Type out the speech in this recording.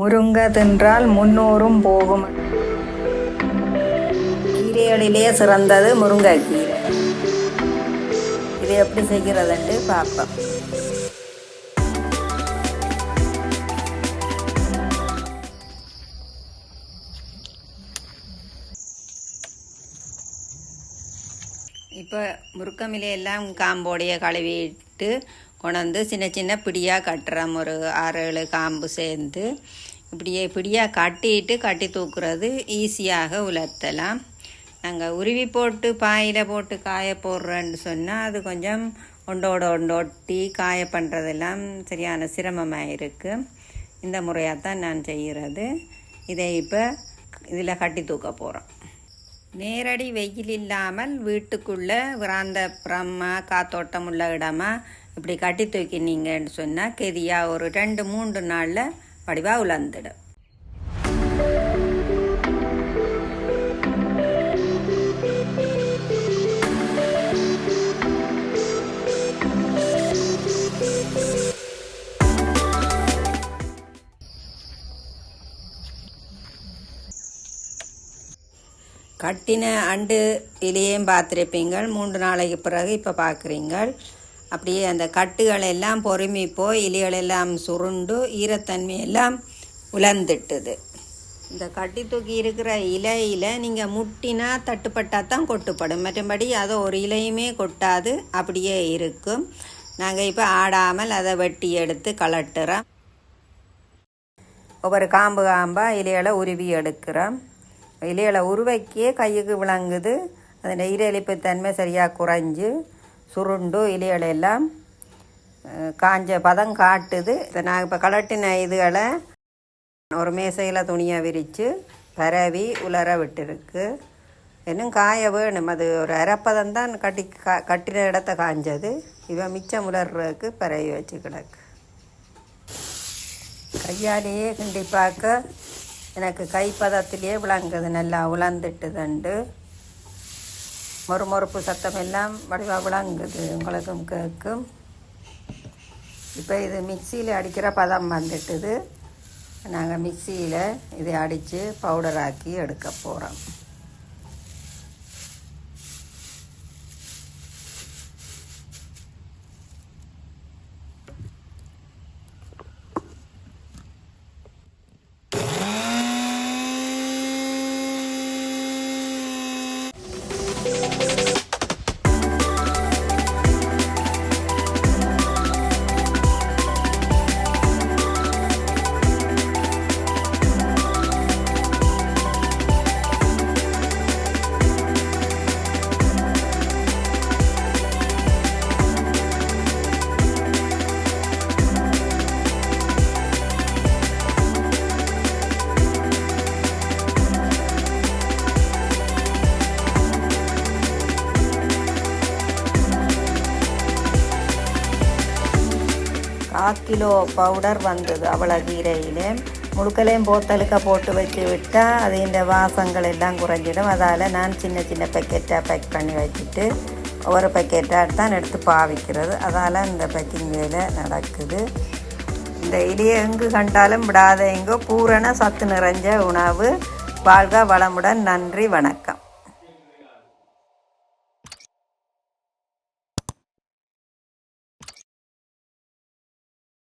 முருங்கை தின்றால் முன்னூறும் போகும். கீரைகளிலே சிறந்தது முருங்கைக்கீரை. இது எப்படி செய்கிறதுன்ட்டு பார்ப்போம். இப்போ முருக்கமிலையெல்லாம் காம்போடைய கழுவிட்டு கொண்டாந்து சின்ன சின்ன பிடியாக கட்டுறோம் ஒரு ஆறு ஏழு காம்பு சேர்ந்து இப்படியே இப்படியாக கட்டிட்டு கட்டி தூக்குறது ஈஸியாக உலர்த்தலாம். நாங்கள் உருவி போட்டு பாயில் போட்டு காய போடுறேன்னு சொன்னால் அது கொஞ்சம் ஒண்டோட ஒண்டோட்டி காய பண்ணுறதெல்லாம் சரியான சிரமமாக இருக்குது இந்த முறையாக தான் நான் செய்கிறது இதை இப்போ இதில் கட்டி தூக்க போகிறோம் நேரடி வெயில் இல்லாமல் வீட்டுக்குள்ளே விராந்த புறமா காத்தோட்டம் உள்ள இடமா இப்படி கட்டி தூக்கினீங்கன்னு சொன்னால் கெதியாக ஒரு ரெண்டு மூன்று நாளில் வடிவாக உலர்ந்துடும் கட்டின அண்டு இலையும் பார்த்துருப்பீங்கள் மூன்று நாளைக்கு பிறகு இப்போ பார்க்குறீங்கள் அப்படியே அந்த கட்டுகள் எல்லாம் பொறுமி போய் இலிகளெல்லாம் சுருண்டு ஈரத்தன்மை எல்லாம் உலர்ந்துட்டுது. இந்த கட்டி தூக்கி இருக்கிற இலையில் நீங்கள் முட்டினா தட்டுப்பட்டால் தான் கொட்டுப்படும். மற்றபடி அதை ஒரு இலையுமே கொட்டாது அப்படியே இருக்கும். நாங்கள் இப்போ ஆடாமல் அதை வெட்டி எடுத்து கலட்டுறோம். ஒவ்வொரு காம்பு காம்பாக இலைகளை உருவி எடுக்கிறோம். இலைகளை உருவைக்கே கையுக்கு விளங்குது. அதன் ஈரலிப்பு தன்மை சரியாக குறைஞ்சு சுருண்டு இலைகளெல்லாம் காஞ்ச பதம் காட்டுது. இப்போ நான் இப்போ கலட்டின இதுகளை ஒரு மேசையில் துணியை விரித்து பரவி உலர விட்டுருக்கு. இன்னும் காய வேணும். அது ஒரு அரைப்பதம் தான் கட்டி கா கட்டின இடத்த காஞ்சது. இவன் மிச்சம் உலர்றதுக்கு பரவி வச்சு கிடக்கு. கையாலேயே கிண்டி பார்க்க எனக்கு கைப்பதத்திலேயே விளங்குது. நல்லா உலர்ந்துட்டுதுண்டு மறுமறுப்பு சத்தம் எல்லாம் வடிவாக விளங்குது உங்களுக்கும் கேட்கும் இப்போ இது மிக்சியில் அடிக்கிற பதம் வந்துட்டுது. நாங்கள் மிக்சியில் இதை அடித்து பவுடராக்கி எடுக்க போகிறோம் கால் கிலோ பவுடர் வந்தது அவ்வளோ கீரையில். முழுக்கலையும் போத்தலுக்க போட்டு வச்சு விட்டால் அது இந்த வாசங்கள் எல்லாம் குறைஞ்சிடும். அதால் நான் சின்ன சின்ன பேக்கெட்டாக பேக் பண்ணி வச்சுட்டு ஒரு பேக்கெட்டாக தான் எடுத்து பாவிக்கிறது. அதால் இந்த பேக்கிங் வேலை நடக்குது. இந்த இலையை எங்கு கண்டாலும் விடாத எங்கோ பூரண சத்து நிறைஞ்ச உணவு. வாழ்க வளமுடன் நன்றி வணக்கம்.